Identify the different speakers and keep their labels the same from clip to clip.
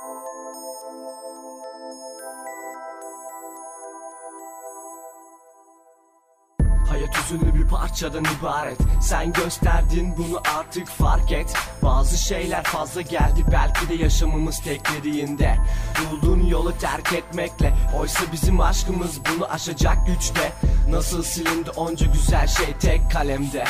Speaker 1: Hayat üzünlü bir parçadan ibaret. Sen gösterdin bunu artık fark et. Bazı şeyler fazla geldi belki de yaşamımız teklediğinde. Bulduğun yolu terk etmekle Oysa bizim aşkımız bunu aşacak güçte. Nasıl silindi onca güzel şey tek kalemde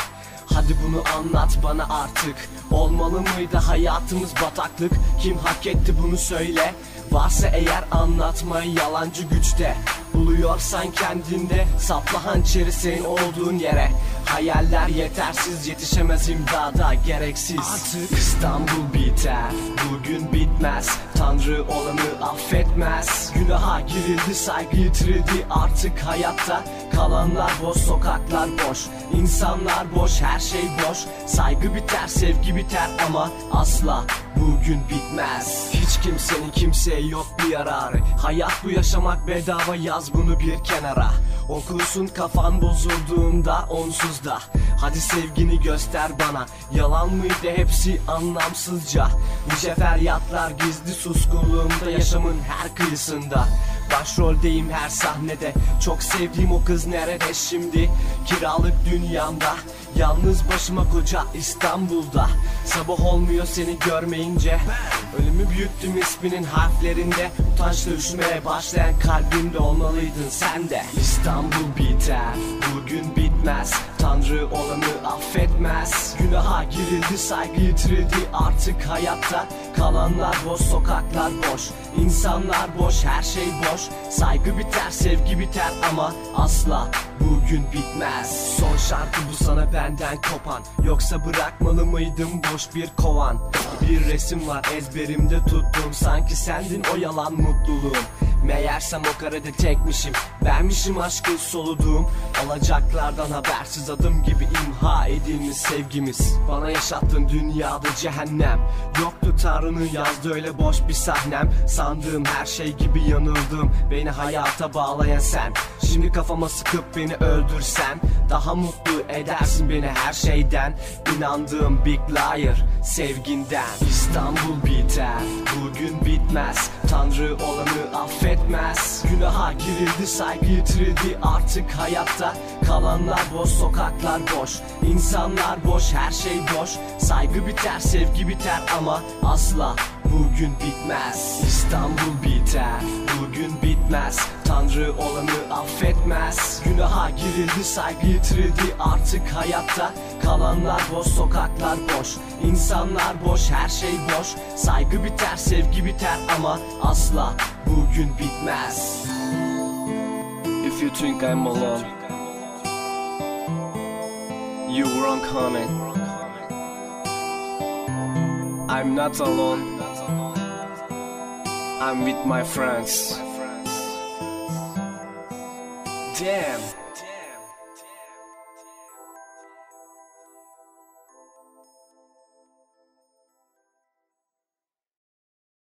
Speaker 1: Hadi bunu anlat bana artık. Olmalı mıydı hayatımız bataklık? Kim hak etti bunu söyle? Varsa eğer anlatmayı yalancı güçte Buluyorsan kendinde Sapla hançeri senin olduğun yere. Hayaller yetersiz yetişemez imdada gereksiz. Artık İstanbul biter Bugün bitmez. Tanrı olanı affetmez. Günaha girildi saygı yitirildi. Artık hayatta Kalanlar boş sokaklar boş. İnsanlar boş her şey boş. Saygı biter sevgi biter ama asla bugün bitmez. Hiç kimsenin kimseye yok bir yararı. Hayat bu yaşamak bedava yaz bunu bir kenara. Okursun kafan bozulduğunda onsuz da. Hadi sevgini göster bana. Yalan mıydı hepsi anlamsızca. Nice feryatlar gizli suskunluğumda Yaşamın her kıyısında Başroldeyim her sahnede. Çok sevdiğim o kız nerede şimdi? Kiralık dünyamda. Yalnız başıma koca İstanbul'da. Sabah olmuyor seni görmeyince. Ölümü büyüttüm isminin harflerinde. Utançla üşümeye başlayan kalbimde olmalıydın sen de. İstanbul biter Bugün bitmez Tanrı olanı affetmez. Günaha girildi saygı yitirildi. Artık hayatta Kalanlar boş sokaklar boş. İnsanlar boş her şey boş. Saygı biter sevgi biter ama asla bugün bitmez. Son şarkı bu sana benden kopan. Yoksa bırakmalı mıydım boş bir kovan? Bir resim var ezberimde tuttum Sanki sendin o yalan mutluluğum Meğersem o karede tekmişim. Vermişim aşkı soluduğum Olacaklardan habersiz adım gibi imha edilmiş sevgimiz. Bana yaşattın dünyada cehennem. Yoktu Tanrı'nın yazdığı öyle boş bir sahnem. Sandığım her şey gibi yanıldım. Beni hayata bağlayan sen. Şimdi kafama sıkıp beni öldürsen Daha mutlu edersin beni her şeyden. İnandığım big liar sevginden. İstanbul biter bugün bitmez. Tanrı olanı affetmez Günaha girildi saygı yitirildi artık hayatta Kalanlar boş sokaklar boş. İnsanlar boş her şey boş. Saygı biter sevgi biter ama asla bugün bitmez. İstanbul biter bugün bitmez. Tanrı olanı affetmez. Günaha girildi saygı yitirildi. Artık hayatta Kalanlar boş sokaklar boş. İnsanlar boş her şey boş. Saygı biter sevgi biter ama asla bugün bitmez. If you think I'm alone You wrong honey I'm not alone. I'm with my friends. Damn